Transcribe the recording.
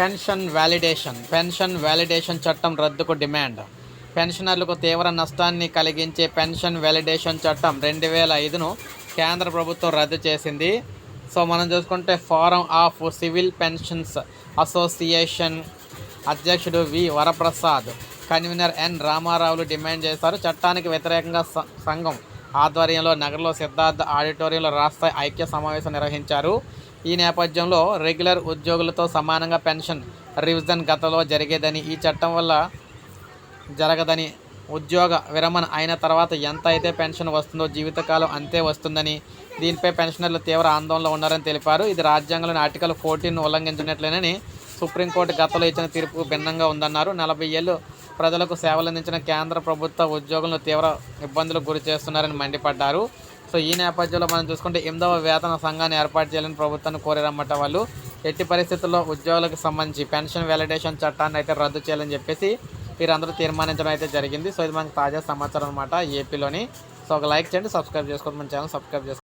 Pension validation. Pension validation చట్టం రద్దుకు demand. పెన్షనర్లకు తీవ్ర నష్టాన్ని కలిగించే పెన్షన్ వ్యాలిడేషన్ చట్టం రెండు వేల ఐదును కేంద్ర ప్రభుత్వం రద్దు చేసింది. సో మనం చూసుకుంటే forum of civil pensions association అధ్యక్షుడు V. Varaprasad. Convener N. రామారావులు demand చేశారు. చట్టానికి వ్యతిరేకంగా సంఘం ఆధ్వర్యంలో నగరంలో సిద్ధార్థ ఆడిటోరియంలో రాష్ట్ర ఐక్య సమావేశం నిర్వహించారు. ఈ నేపథ్యంలో రెగ్యులర్ ఉద్యోగులతో సమానంగా పెన్షన్ రివిజన్ గతంలో జరిగేదని ఈ చట్టం వల్ల జరగదని ఉద్యోగ విరమణ అయిన తర్వాత ఎంత అయితే పెన్షన్ వస్తుందో జీవితకాలం అంతే వస్తుందని దీనిపై పెన్షనర్లు తీవ్ర ఆందోళనలో ఉన్నారని తెలిపారు. ఇది రాజ్యాంగంలోని ఆర్టికల్ ఫోర్టీన్ ఉల్లంఘించినట్లేనని సుప్రీంకోర్టు గతంలో ఇచ్చిన తీర్పు భిన్నంగా ఉందన్నారు. నలభై ఏళ్ళు ప్రజలకు సేవలందించిన కేంద్ర ప్రభుత్వ ఉద్యోగులను తీవ్ర ఇబ్బందులకు గురి చేస్తున్నారని మండిపడ్డారు. సో ఈ నేపథ్యంలో మనం చూసుకుంటే ఎనిమిదవ వేతన సంఘాన్ని ఏర్పాటు చేయాలని ప్రభుత్వాన్ని కోరారన్నమాట వాళ్ళు. ఎట్టి పరిస్థితుల్లో ఉద్యోగులకు సంబంధించి పెన్షన్ వ్యాలిడేషన్ చట్టాన్ని అయితే రద్దు చేయాలని చెప్పేసి వీరందరూ తీర్మానించడం అయితే జరిగింది. సో ఇది మనకి తాజా సమాచారం అనమాట ఏపీలోని. సో ఒక లైక్ చేయండి సబ్స్క్రైబ్ చేసుకోండి మన ఛానల్ సబ్స్క్రైబ్ చేసుకోండి.